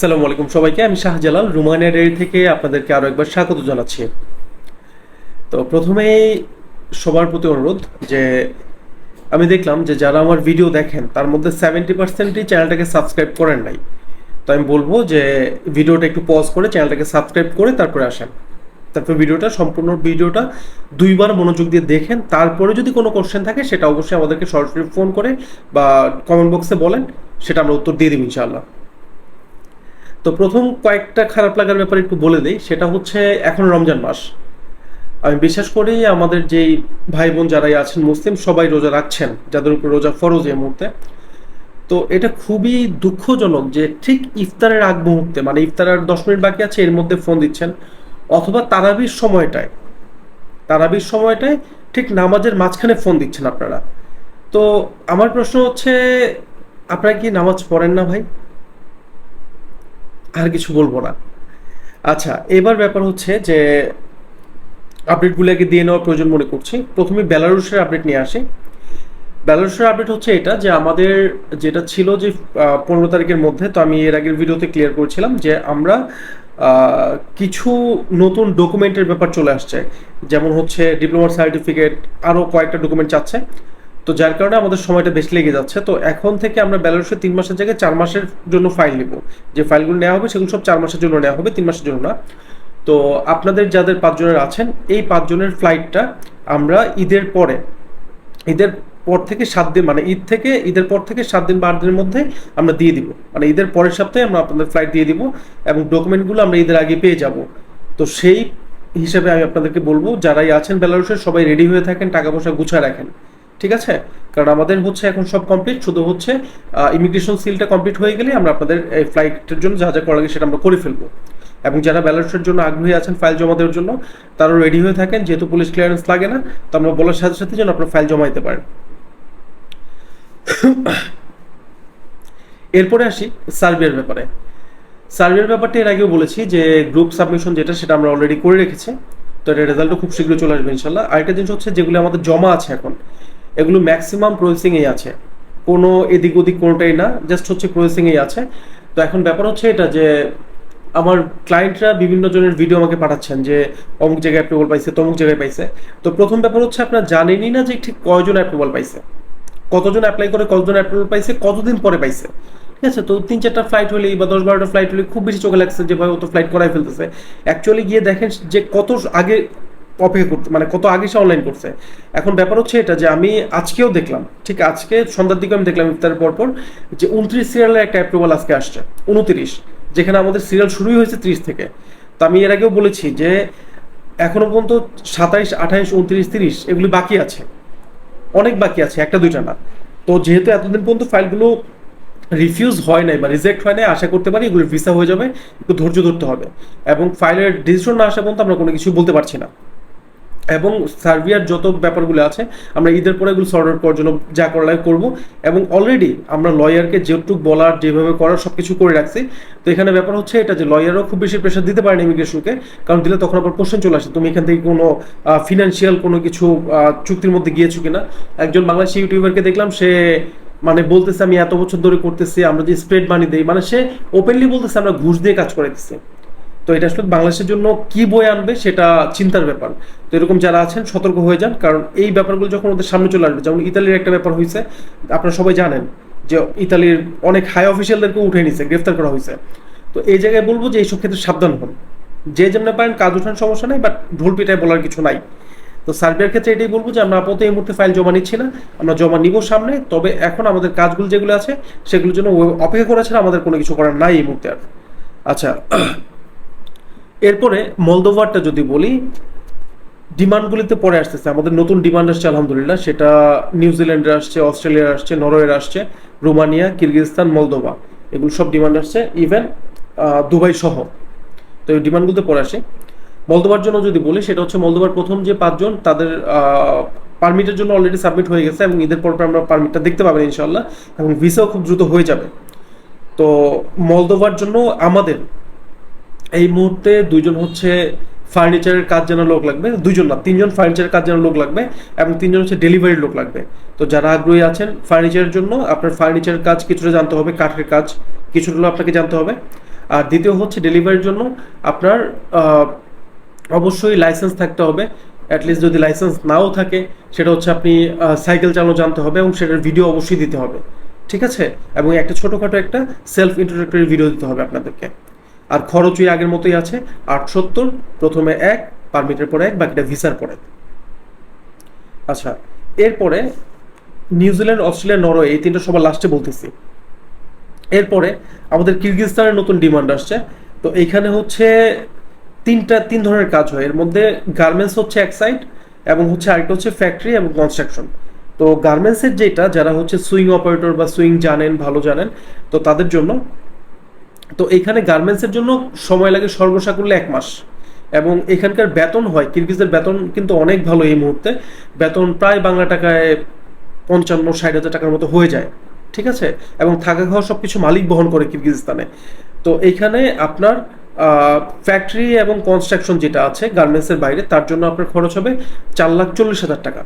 আসসালামু আলাইকুম সবাইকে, আমি শাহজালাল। রুমানিয়া ডেয়ারি থেকে আপনাদেরকে আরও একবার স্বাগত জানাচ্ছি। তো প্রথমেই সবার প্রতি অনুরোধ যে আমি দেখলাম যে যারা আমার ভিডিও দেখেন, তার মধ্যে সেভেন্টি পার্সেন্টই চ্যানেলটাকে সাবস্ক্রাইব করেন নাই। তো আমি বলব যে ভিডিওটা একটু পজ করে চ্যানেলটাকে সাবস্ক্রাইব করে তারপরে আসেন। তারপর ভিডিওটা, সম্পূর্ণ ভিডিওটা দুইবার মনোযোগ দিয়ে দেখেন। তারপরে যদি কোনো কোশ্চেন থাকে, সেটা অবশ্যই আমাদেরকে সরাসরি ফোন করে বা কমেন্ট বক্সে বলেন, সেটা আমরা উত্তর দিয়ে দিব ইনশাআল্লাহ। তো প্রথম কয়েকটা খারাপ লাগার ব্যাপারে একটু বলে দিই। সেটা হচ্ছে এখন রমজান মাস। আমি বিশ্বাস করি আমাদের যেই ভাই বোন যারাই আছেন, মুসলিম, সবাই রোজা রাখছেন, যাদের উপর রোজা ফরজ এই মুহূর্তে। তো এটা খুবই দুঃখজনক যে ঠিক ইফতারের আগ মুহূর্তে মানে ইফতারের দশ মিনিট বাকি আছে, এর মধ্যে ফোন দিচ্ছেন, অথবা তারাবির সময়টায় তারাবির সময়টায় ঠিক নামাজের মাঝখানে ফোন দিচ্ছেন আপনারা। তো আমার প্রশ্ন হচ্ছে, আপনারা কি নামাজ পড়েন না ভাই? আর কিছু বলব না। আচ্ছা এবার ব্যাপার হচ্ছে যে আপডেটগুলো আগে দিয়ে নেওয়া প্রয়োজন মনে করছি। প্রথমে বেলারুশের আপডেট নিয়ে আসি। বেলারুশের আপডেট হচ্ছে এটা যে আমাদের যেটা ছিল যে পনেরো তারিখের মধ্যে, তো আমি এর আগের ভিডিওতে ক্লিয়ার করেছিলাম যে আমরা কিছু নতুন ডকুমেন্টের ব্যাপার চলে আসছে। যেমন হচ্ছে ডিপ্লোমার সার্টিফিকেট আরও কয়েকটা ডকুমেন্ট চাচ্ছে। তো যার কারণে আমাদের সময়টা বেশি লেগে যাচ্ছে। তো এখন থেকে আমরা বেলারুশে তিন মাসের জায়গায় চার মাসের জন্য ফাইল নিব। যে ফাইলগুলো নেওয়া হবে, সেগুলো সব চার মাসের জন্য নেওয়া হবে, তিন মাসের জন্য না। তো আপনাদের যাদের পাঁচজনের আছেন, এই পাঁচজনের ফ্লাইটটা আমরা ঈদের পরে, ঈদের পর থেকে সাত দিন মানে ঈদ থেকে, ঈদের পর থেকে সাত দিন বা দিনের মধ্যে আমরা দিয়ে দিব। মানে ঈদের পরের সপ্তাহে আমরা আপনাদের ফ্লাইট দিয়ে দিব এবং ডকুমেন্টগুলো আমরা ঈদের আগে পেয়ে যাব। তো সেই হিসেবে আমি আপনাদেরকে বলব, যারাই আছেন বেলারুশের, সবাই রেডি হয়ে থাকেন, টাকা পয়সা গুছায় রাখেন। ঠিক আছে? কারণ আমাদের হচ্ছে এখন সব কমপ্লিট শুধু হচ্ছে ইমিগ্রেশন সিলটা কমপ্লিট হয়ে গেলে আমরা আপনাদের এই ফ্লাইটের জন্য যা যা করা লাগে সেটা আমরা করে ফেলব। এবং যারা ব্যালেন্সের জন্য আগ্রহী আছেন ফাইল জমা দেওয়ার জন্য, তারাও রেডি হয়ে থাকেন। যেহেতু পুলিশ ক্লিয়ারেন্স লাগে না, তো আমরা বলার সাথে সাথে যেন আপনারা ফাইল জমা দিতে পারেন। এরপরে আসি সার্বিয়ার ব্যাপারে। সার্বিয়ার ব্যাপারটা এর আগেও বলেছি যে গ্রুপ সাবমিশন যেটা, সেটা আমরা অলরেডি করে রেখেছি। তো এটা রেজাল্টও খুব শীঘ্রই চলে আসবে ইনশাল্লাহ আরেকটা জিনিস হচ্ছে, যেগুলো আমাদের জমা আছে এখন এগুলো ম্যাক্সিমাম প্রসেসিংয়েই আছে। কোনো এদিক ওদিক কোনোটাই না জাস্ট হচ্ছে প্রসেসিংয়েই আছে। তো এখন ব্যাপার হচ্ছে এটা যে, আমার ক্লায়েন্টরা বিভিন্ন জনের ভিডিও আমাকে পাঠাচ্ছেন যে, অমুক জায়গায় অ্যাপ্রুভাল পাইছে, তমুক জায়গায় পাইছে। তো প্রথম ব্যাপার হচ্ছে আপনার জানেনই না যে ঠিক কয়জন অ্যাপ্রুভাল পাইছে। কতজন অ্যাপ্লাই করে, কতজন অ্যাপ্রুভাল পাইছে, কতদিন পরে পাইছে। ঠিক আছে, তো তিন চারটা ফ্লাইট হলেই বা দশ বারোটা ফ্লাইট হলে খুব বেশি চোখে লাগছে যে ভাই ও তো ফ্লাইট করাই ফেলতেছে। অ্যাকচুয়ালি গিয়ে দেখেন যে কত আগে অপেক্ষা করতে মানে কত আগে সে অনলাইন করছে। এখন ব্যাপার হচ্ছে এটা যে আমি আজকেও দেখলাম, ঠিক আজকে সন্ধ্যার দিকে আমি দেখলাম ইফতারের পর পর যে উনত্রিশ সিরিয়ালের একটা অ্যাপ্রুভাল আজকে আসছে, উনত্রিশ। যেখানে আমাদের সিরিয়াল শুরুই হয়েছে ত্রিশ থেকে। তো আমি এর আগেও বলেছি যে এখনও পর্যন্ত সাতাইশ, আঠাইশ, উনত্রিশ, তিরিশ এগুলি বাকি আছে। অনেক বাকি আছে, একটা দুইটা না। তো যেহেতু এতদিন পর্যন্ত ফাইলগুলো রিফিউজ হয় নাই বা রিজেক্ট হয় নাই, আশা করতে পারি এগুলো ভিসা হয়ে যাবে, একটু ধৈর্য ধরতে হবে। এবং ফাইলের ডিসিশন না আসা পর্যন্ত আমরা কোনো কিছু বলতে পারছি না। এবং সার্বিয়ার যত ব্যাপারগুলো আছে, আমরা ঈদের পরে এগুলো সর্ট আউট করার জন্য যা করা লাগে করব। এবং অলরেডি আমরা লয়ারকে যেটুক বলার, যেভাবে করার সব কিছু করে রাখছি। তো এখানে ব্যাপার হচ্ছে এটা যে লয়ারও খুব বেশি প্রেশার দিতে পারেন ইমিগ্রেশনকে কারণ দিলে তখন আবার কোশ্চেন চলে আসে, তুমি এখান থেকে কোনো ফিনান্সিয়াল কোনো কিছু চুক্তির মধ্যে গিয়েছো কিনা? একজন বাংলাদেশি ইউটিউবারকে দেখলাম, সে মানে বলতেছে, আমি এত বছর ধরে করতেছি, আমরা যে স্প্রেড মানি দেই মানে সে ওপেনলি বলতেছে, আমরা ঘুষ দিয়ে কাজ করাইতেছি। তো এটা আসলে বাংলাদেশের জন্য কি বই আনবে সেটা চিন্তার ব্যাপার। তো এরকম যারা আছেন, সতর্ক হয়ে যান, কারণ এই ব্যাপারগুলো যখন ওদের সামনে চলে আসবে, যেমন ইতালির একটা ব্যাপার হয়েছে আপনারা সবাই জানেন যে ইতালির অনেক হাই অফিসিয়ালদেরকে উঠে নিছে, গ্রেফতার করা হয়েছে তো এই জায়গায় বলব যে এইসব ক্ষেত্রে সাবধান হন। যে যেমন পারেন কাজ উঠান, সমস্যা নেই বাট ঢোল পিটায় বলার কিছু নাই। তো সার্বিয়ার ক্ষেত্রে এটাই বলব যে আমরা আপাতত এই মুহূর্তে ফাইল জমা নিচ্ছি না, আমরা জমা নিব সামনে, তবে এখন আমাদের কাজগুলো যেগুলো আছে, সেগুলোর জন্য অপেক্ষা করা ছাড়া আমাদের কোনো কিছু করার নাই এই মুহূর্তে আর। আচ্ছা এরপরে মলদোভারটা যদি বলি, ডিমান্ডগুলিতে পরে আসতেছে। আমাদের নতুন ডিমান্ড আসছে, আলহামদুলিল্লাহ। সেটা নিউজিল্যান্ডে আসছে, অস্ট্রেলিয়ার আসছে, নরওয়ের আসছে, রোমানিয়া, কিরগিজস্তান, মলদোভা। এগুলো সব ডিমান্ড আসছে, ইভেন দুবাই সহ। তো এই ডিমান্ডগুলোতে পরে আসে। মলদোবার জন্য যদি বলি, সেটা হচ্ছে মলদোবার প্রথম যে পাঁচজন, তাদের পারমিটের জন্য অলরেডি সাবমিট হয়ে গেছে এবং ঈদের পর পর আমরা পারমিটটা দেখতে পাবেন ইনশাল্লাহ এবং ভিসাও খুব দ্রুত হয়ে যাবে। তো মলদোভার জন্য আমাদের এই মুহূর্তে দুইজন হচ্ছে ফার্নিচারের কাজ যেন লোক লাগবে দুজন না, তিনজন ফার্নিচারের কাজ যেন লোক লাগবে এবং তিনজন হচ্ছে ডেলিভারির লোক লাগবে। তো যারা আগ্রহী আছেন ফার্নিচারের জন্য, আপনার ফার্নিচারের কাজ কিছুটা জানতে হবে, কাঠের কাজ কিছুটা আপনাকে জানতে হবে। আর দ্বিতীয় হচ্ছে ডেলিভারির জন্য আপনার অবশ্যই লাইসেন্স থাকতে হবে। অ্যাটলিস্ট যদি লাইসেন্স নাও থাকে, সেটা হচ্ছে আপনি সাইকেল চালানো জানতে হবে এবং সেটার ভিডিও অবশ্যই দিতে হবে। ঠিক আছে? এবং একটা ছোটোখাটো একটা সেলফ ইন্ট্রোডাক্টরি ভিডিও দিতে হবে আপনাদেরকে। আর খরচ ওই আগের মতোই আছে, আটসত্তর, প্রথমে এক পারমিটের পরে এক, বাকিটা ভিসার পরে। আচ্ছা এরপরে নিউজিল্যান্ড অস্ট্রেলিয়া, নরওয়ে, এই তিনটা সবার লাস্টে বলতেছি। এরপরে আমাদের কিরগিজস্তানের নতুন ডিমান্ড আসছে। তো এইখানে হচ্ছে তিনটা, তিন ধরনের কাজ হয়। এর মধ্যে গার্মেন্টস হচ্ছে এক সাইড এবং হচ্ছে আরেকটা হচ্ছে ফ্যাক্টরি এবং কনস্ট্রাকশন তো গার্মেন্টসের যেটা, যারা হচ্ছে সুইং অপারেটর বা সুইং জানেন, ভালো জানেন, তো তাদের জন্য তো এখানে গার্মেন্টসের জন্য সময় লাগে সর্বসাকুল্যে এক মাস। এবং এখানকার বেতন হয়, কিরগিজদের বেতন কিন্তু অনেক ভালো এই মুহূর্তে। বেতন প্রায় বাংলা টাকায় পঞ্চান্ন, ষাট হাজার টাকার মতো হয়ে যায়, ঠিক আছে? এবং থাকা খাওয়া সব কিছু মালিক বহন করে কিরগিজস্তানে। তো এইখানে আপনার ফ্যাক্টরি এবং কনস্ট্রাকশন যেটা আছে গার্মেন্টসের বাইরে, তার জন্য আপনার খরচ হবে চার লাখ চল্লিশ হাজার টাকা।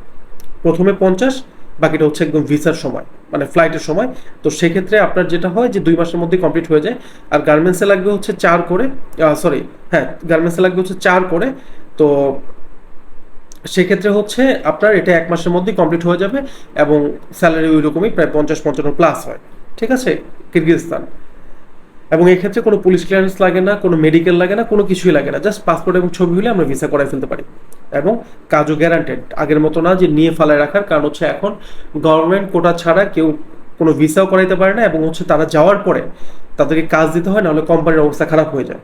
প্রথমে পঞ্চাশ বাকিটা হচ্ছে একদম ভিসার সময় মানে ফ্লাইটের সময়। তো সেক্ষেত্রে আপনার যেটা হয় যে দুই মাসের মধ্যে কমপ্লিট হয়ে যায়। আর গার্মেন্টসে লাগবে হচ্ছে চার করে সরি হ্যাঁ গার্মেন্টসে লাগবে হচ্ছে চার করে। তো সেক্ষেত্রে হচ্ছে আপনার এটা এক মাসের মধ্যেই কমপ্লিট হয়ে যাবে এবং স্যালারি ওই রকমই প্রায় পঞ্চাশ পঞ্চান্ন প্লাস হয়। ঠিক আছে? কিরগিজস্তান। এবং এক্ষেত্রে কোনো পুলিশ ক্লিয়ারেন্স লাগে না, কোনো মেডিকেল লাগে না, কোনো কিছুই লাগে না। জাস্ট পাসপোর্ট এবং ছবি হলে আমরা ভিসা করাই ফেলতে পারি। এবং কাজও গ্যারান্টেড আগের মতো না যে নিয়ে ফালায় রাখার, কারণ হচ্ছে এখন গভর্নমেন্ট কোটা ছাড়া কেউ কোনো ভিসাও করাইতে পারে না এবং হচ্ছে তারা যাওয়ার পরে তাদেরকে কাজ দিতে হয়, নাহলে কোম্পানির অবস্থা খারাপ হয়ে যায়।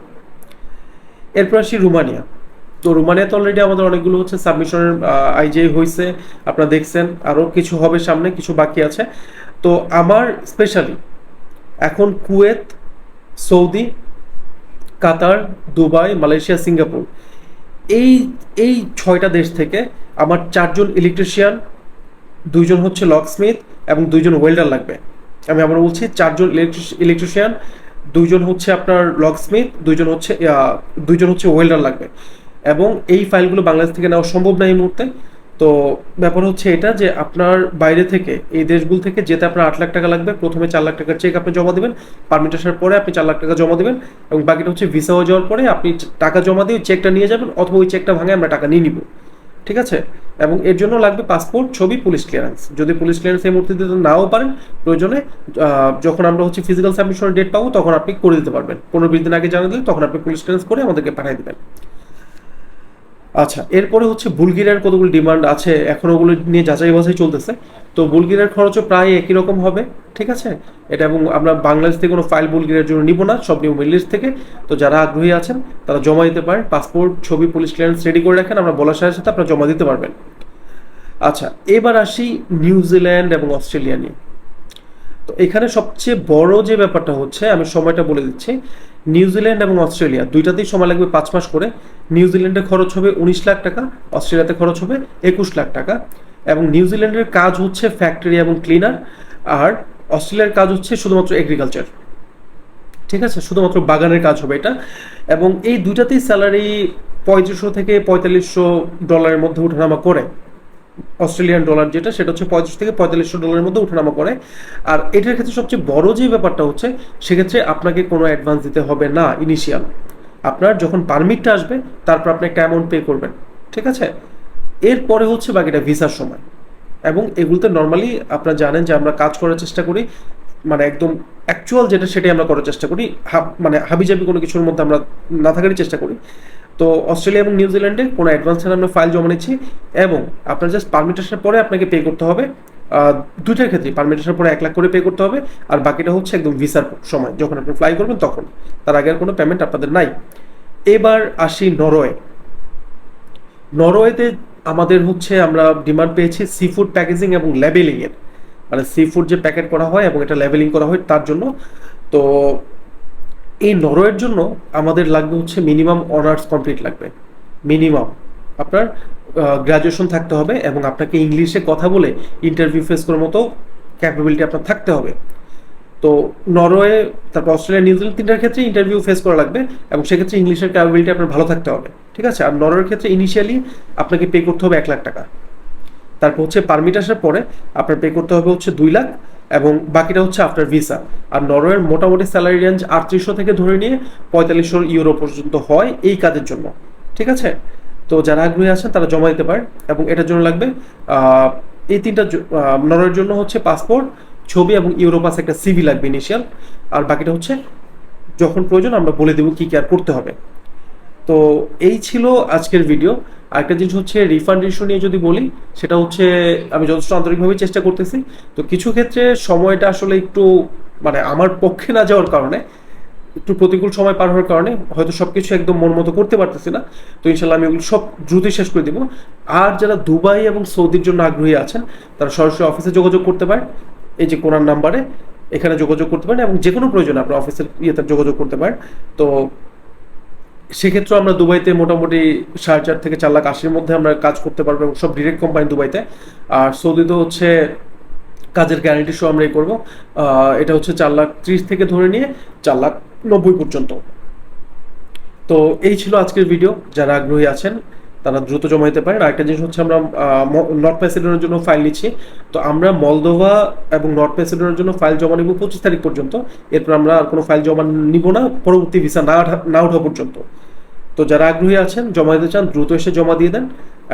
এরপর আসি রুমানিয়া। তো রুমানিয়াতে অলরেডি আমাদের অনেকগুলো হচ্ছে সাবমিশনের আইজে হয়েছে আপনারা দেখছেন আরও কিছু হবে সামনে, কিছু বাকি আছে। তো আমার স্পেশালি এখন Kuwait, Saudi, Qatar, Dubai, Malaysia, Singapore. এই এই ছয়টা দেশ থেকে আমার চারজন ইলেকট্রিশিয়ান দুইজন হচ্ছে লকস্মিথ এবং দুইজন ওয়েল্ডার লাগবে। আমি আবার বলছি, চারজন ইলেকট্রিশিয়ান দুইজন হচ্ছে আপনার লকস্মিথ দুইজন হচ্ছে দুইজন হচ্ছে ওয়েল্ডার লাগবে। এবং এই ফাইলগুলো বাংলাদেশ থেকে নেওয়া সম্ভব না এই মুহূর্তে। তো ব্যাপার হচ্ছে এটা যে আপনার বাইরে থেকে, এই দেশগুলো থেকে যেতে আপনার আট লাখ টাকা লাগবে, প্রথমে চার লাখ টাকার চেক আপনি জমা দেবেন পারমিট আসার পরে আপনি চার লাখ টাকা জমা দেবেন, এবং বাকিটা হচ্ছে ভিসা হয়ে যাওয়ার পরে আপনি টাকা জমা দিয়ে চেকটা নিয়ে যাবেন, অথবা ওই চেকটা ভাঙে আমরা টাকা নিয়ে নিব। ঠিক আছে? এবং এর জন্য লাগবে পাসপোর্ট ছবি পুলিশ ক্লিয়ারেন্স যদি পুলিশ ক্লিয়ারেন্স এই মুহূর্তে দিতে নাও পারেন, প্রয়োজনে যখন আমরা হচ্ছে ফিজিক্যাল সাবমিশনের ডেট পাবো, তখন আপনি করে দিতে পারবেন। পনেরো বিশ দিন আগে জানিয়ে দিলে তখন আপনি পুলিশ ক্লিয়ারেন্স করে আমাদেরকে পাঠিয়ে দেবেন। আচ্ছা এরপরে হচ্ছে বুলগেরিয়ার কতগুলো ডিমান্ড আছে? এখন ওগুলো নিয়ে যাচাই বাছাই চলতেছে। তো বুলগেরিয়ার খরচও প্রায় একই রকম হবে, ঠিক আছে? এটা এবং আমরা বাংলাদেশ থেকে কোনো ফাইল বুলগেরিয়ার জন্য নিব না, সব নিউ মিডল ইস্ট থেকে। তো যারা আগ্রহী আছেন, তারা জমা দিতে পারেন। পাসপোর্ট ছবি পুলিশ ক্লিয়ারেন্স রেডি করে রাখেন, আমরা বলার সাথে সাথে আপনারা জমা দিতে পারবেন। আচ্ছা এবার আসি নিউজিল্যান্ড এবং অস্ট্রেলিয়া নিয়ে। তো এখানে সবচেয়ে বড় যে ব্যাপারটা হচ্ছে, আমি সময়টা বলে দিচ্ছি নিউজিল্যান্ড এবং অস্ট্রেলিয়া, দুইটাতেই সময় লাগবে পাঁচ মাস করে। নিউজিল্যান্ডে খরচ হবে উনিশ লাখ টাকা, অস্ট্রেলিয়াতে খরচ হবে একুশ লাখ টাকা। এবং নিউজিল্যান্ডের কাজ হচ্ছে ফ্যাক্টরি এবং ক্লিনার, আর অস্ট্রেলিয়ার কাজ হচ্ছে শুধুমাত্র এগ্রিকালচার ঠিক আছে? শুধুমাত্র বাগানের কাজ হবে এটা। এবং এই দুইটাতেই স্যালারি পঁয়ত্রিশশো থেকে পঁয়তাল্লিশশো ডলারের মধ্যে ওঠানামা করে। অস্ট্রেলিয়ান ডলার যেটা, সেটা হচ্ছে পঁয়ত্রিশ থেকে পঁয়তাল্লিশশো ডলারের মধ্যে ওঠানামা করে। আর এটার ক্ষেত্রে সবচেয়ে বড় যে ব্যাপারটা হচ্ছে, সেক্ষেত্রে আপনাকে কোনো অ্যাডভান্স দিতে হবে না ইনিশিয়াল আপনার যখন পারমিটটা আসবে, তারপর আপনি একটা অ্যামাউন্ট পে করবেন, ঠিক আছে? এরপরে হচ্ছে বাকিটা ভিসার সময়। এবং এগুলোতে নর্মালি আপনারা জানেন যে আমরা কাজ করার চেষ্টা করি মানে একদম অ্যাকচুয়াল যেটা, সেটাই আমরা করার চেষ্টা করি। হাব- মানে হাবিজাবি কোনো কিছুর মধ্যে আমরা না থাকারই চেষ্টা করি। তো অস্ট্রেলিয়া এবং নিউজিল্যান্ডে কোনো অ্যাডভান্সের আমরা ফাইল জমা নিচ্ছি এবং আপনার জাস্ট পারমিট আসার পরে আপনাকে পে করতে হবে। দুইটার ক্ষেত্রে পারমিট আসার পরে এক লাখ করে পে করতে হবে আর বাকিটা হচ্ছে একদম ভিসার সময়। যখন আপনি ফ্লাই করবেন তখন। তার আগে কোনো পেমেন্ট আপনাদের নাই। এবার আসি নরওয়ে। নরওয়েতে আমাদের হচ্ছে আমরা ডিমান্ড পেয়েছি সি ফুড প্যাকেজিং এবং লেবেলিং এর। মানে সি ফুড যে প্যাকেট করা হয় এবং এটা লেবেলিং করা হয় তার জন্য। তো এই নরওয়ের জন্য আমাদের লাগবে হচ্ছে মিনিমাম অনার্স কমপ্লিট লাগবে। মিনিমাম। আপনার গ্রাজুয়েশন থাকতে হবে এবং আপনাকে ইংলিশে কথা বলে ইন্টারভিউ ফেস করার মতো ক্যাপাবিলিটি আপনার থাকতে হবে। তো নরওয়ে, তারপর অস্ট্রেলিয়া নিউজিল্যান্ড তিনটার ক্ষেত্রে ইন্টারভিউ ফেস করা লাগবে এবং সেক্ষেত্রে ইংলিশের ক্যাপাবিলিটি আপনার ভালো থাকতে হবে। ঠিক আছে? আর নরওয়ের ক্ষেত্রে ইনিশিয়ালি আপনাকে পে করতে হবে এক লাখ টাকা। তারপর হচ্ছে পারমিট আসার পরে আপনার পে করতে হবে হচ্ছে দুই লাখ এবং বাকিটা হচ্ছে আফটার ভিসা আর নরওয়ের মোটামুটি স্যালারি রেঞ্জ আটত্রিশশো থেকে ধরে নিয়ে পঁয়তাল্লিশশো ইউরো পর্যন্ত হয় এই কাজের জন্য। ঠিক আছে? তো যারা আগ্রহী আছেন তারা জমা দিতে পারেন এবং এটার জন্য লাগবে এই তিনটা নরওয়ের জন্য হচ্ছে পাসপোর্ট ছবি এবং ইউরোপাস একটা সিভি লাগবে ইনিশিয়াল আর বাকিটা হচ্ছে যখন প্রয়োজন আমরা বলে দেবো কী কী আর করতে হবে। তো এই ছিল আজকের ভিডিও আরেকটা জিনিস হচ্ছে রিফান্ড ইস্যু নিয়ে যদি বলি, সেটা হচ্ছে আমি যথেষ্ট আন্তরিকভাবে চেষ্টা করতেছি। তো কিছু ক্ষেত্রে সময়টা আসলে একটু মানে আমার পক্ষে না যাওয়ার কারণে, একটু প্রতিকূল সময় পার হওয়ার কারণে হয়তো সব কিছু একদম মন মতো করতে পারতেছি না। তো ইনশাল্লাহ আমি ওগুলো সব দ্রুতই শেষ করে দিব। আর যারা দুবাই এবং সৌদির জন্য আগ্রহী আছেন, তারা সরাসরি অফিসে যোগাযোগ করতে পারেন, এই যে কোনার নাম্বারে এখানে যোগাযোগ করতে পারেন এবং যে কোনো প্রয়োজনে আপনার অফিসের ইয়েতে যোগাযোগ করতে পারেন। তো সেক্ষেত্রে আমরা দুবাইতে মোটামুটি সাড়ে চার থেকে চার লাখ আশির মধ্যে আমরা কাজ করতে পারব এবং সব ডিরেক্ট কোম্পানি দুবাইতে। আর সৌদিতে হচ্ছে কাজের গ্যারান্টি শো আমরা এই করব। এটা হচ্ছে চার লাখ ত্রিশ থেকে ধরে নিয়ে চার লাখ নব্বই পর্যন্ত। তো এই ছিল আজকের ভিডিও যারা আগ্রহী আছেন তারা দ্রুত জমা দিতে পারেন আরেকটা জিনিস হচ্ছে আমরা নর্থ ম্যাসিডোনের জন্য ফাইল নিচ্ছি। তো আমরা মলদোভা এবং নর্থ ম্যাসিডোনের জন্য ফাইল জমা নিব পঁচিশ তারিখ পর্যন্ত। এরপর আমরা আর কোনো ফাইল জমা নিব না, পরবর্তী ভিসা না না ওঠা পর্যন্ত। তো যারা আগ্রহী আছেন জমা দিতে চান, দ্রুত এসে জমা দিয়ে দেন।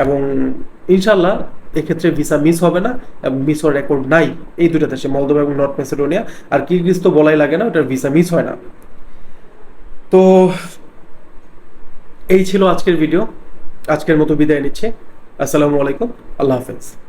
এবং ইনশাল্লাহ এক্ষেত্রে ভিসা মিস হবে না এবং মিস হওয়ার রেকর্ড নাই এই দুটো দেশে মলদোভা এবং নর্থ ম্যাসিডোনিয়া আর কিরগিজ তো বলাই লাগে না, ওটার ভিসা মিস হয় না। তো এই ছিল আজকের ভিডিও আজকের মতো বিদায় নিচ্ছে। আসসালামু আলাইকুম। আল্লাহ হাফেজ।